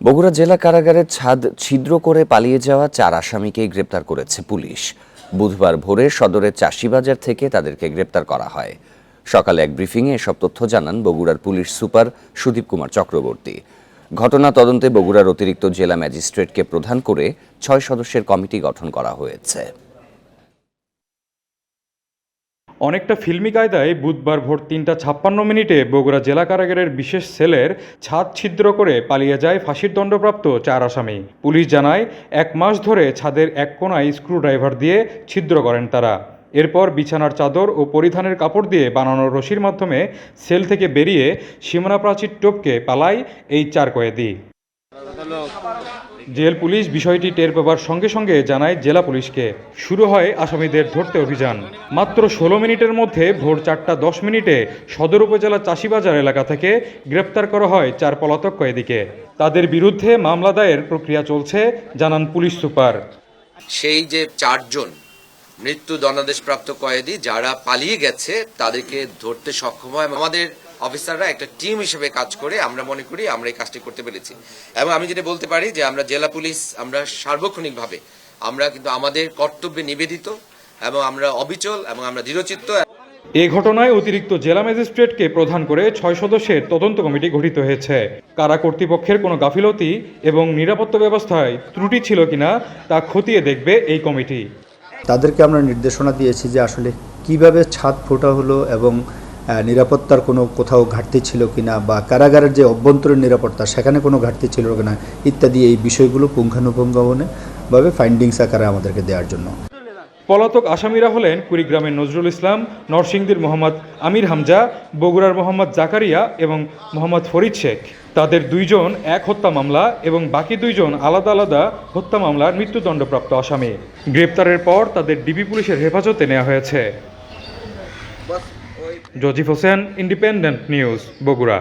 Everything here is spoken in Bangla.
বগুড়া জেলা কারাগারের ছাদ ছিদ্র করে পালিয়ে যাওয়া চার আসামিকে গ্রেপ্তার করেছে পুলিশ। বুধবার ভোরে সদরের চাষিবাজার থেকে তাদেরকে গ্রেপ্তার করা হয়। সকালে এক ব্রিফিংয়ে এসব তথ্য জানান বগুড়ার পুলিশ সুপার সুদীপ কুমার চক্রবর্তী। ঘটনা তদন্তে বগুড়ার অতিরিক্ত জেলা ম্যাজিস্ট্রেটকে প্রধান করে ছয় সদস্যের কমিটি গঠন করা হয়েছে। অনেকটা ফিল্মি কায়দায় বুধবার ভোর তিনটা ছাপ্পান্ন মিনিটে বগুড়া জেলা কারাগারের বিশেষ সেলের ছাদ ছিদ্র করে পালিয়ে যায় ফাঁসির দণ্ডপ্রাপ্ত চার আসামি। পুলিশ জানায়, এক মাস ধরে ছাদের এক কোনায় স্ক্রুড্রাইভার দিয়ে ছিদ্র করেন তারা। এরপর বিছানার চাদর ও পরিধানের কাপড় দিয়ে বানানো রশির মাধ্যমে সেল থেকে বেরিয়ে সীমানা প্রাচীর টপকে পালায় এই চার কয়েদি। জেল পুলিশ বিষয়টি টের পাবার সঙ্গে সঙ্গে জানায় জেলা পুলিশকে। শুরু হয় আসামিদের ধরতে অভিযান। মাত্র ষোলো মিনিটের মধ্যে ভোর চারটা দশ মিনিটে সদর উপজেলা চাষিবাজার এলাকা থেকে গ্রেপ্তার করা হয় চার পলাতক কয়েদিকে। তাদের বিরুদ্ধে মামলা দায়ের প্রক্রিয়া চলছে, জানান পুলিশ সুপার। সেই যে চারজন মৃত্যু দণ্ডাদেশপ্রাপ্ত কয়েদি যারা পালিয়ে গেছে, তাদেরকে ধরতে সক্ষম হয়। আমাদের অফিসাররা একটা টিম হিসেবে কাজ করে আমরা মনে করি আমরা এই কাজটি করতে পেরেছি। এবং আমি যেটা বলতে পারি যে আমরা জেলা পুলিশ আমরা সার্বক্ষণিকভাবে আমরা কিন্তু আমাদের কর্তব্যে নিবেদিত এবং আমরা অবিচল এবং আমরা দৃঢ়চিত্ত। এ ঘটনায় অতিরিক্ত জেলা ম্যাজিস্ট্রেটকে প্রধান করে ছয় সদস্যের তদন্ত কমিটি গঠিত হয়েছে। কারা কর্তৃপক্ষের কোনো গাফিলতি এবং নিরাপত্তা ব্যবস্থায় ত্রুটি ছিল কিনা তা খতিয়ে দেখবে এই কমিটি। তাদেরকে আমরা নির্দেশনা দিয়েছি যে আসলে কীভাবে ছাদ ফোটা হলো এবং নিরাপত্তার কোনো কোথাও ঘাটতি ছিল কিনা বা কারাগারের যে অভ্যন্তরীণ নিরাপত্তা, সেখানে কোনো ঘাটতি ছিল কিনা ইত্যাদি এই বিষয়গুলো পুঙ্খানুপুঙ্খভাবে ফাইন্ডিংস আকারে আমাদেরকে দেওয়ার জন্য। পলাতক আসামিরা হলেন কুড়িগ্রামের নজরুল ইসলাম, নরসিংদীর মোহাম্মদ আমির হামজা, বগুড়ার মোহাম্মদ জাকারিয়া এবং মোহাম্মদ ফরিদ শেখ। তাদের দুইজন এক হত্যা মামলা এবং বাকি দুইজন আলাদা আলাদা হত্যা মামলার মৃত্যুদণ্ডপ্রাপ্ত আসামি। গ্রেপ্তারের পর তাদের ডিবি পুলিশের হেফাজতে নেওয়া হয়েছে। জজিফ হোসেন ইন্ডিপেন্ডেন্ট নিউজ বগুড়া।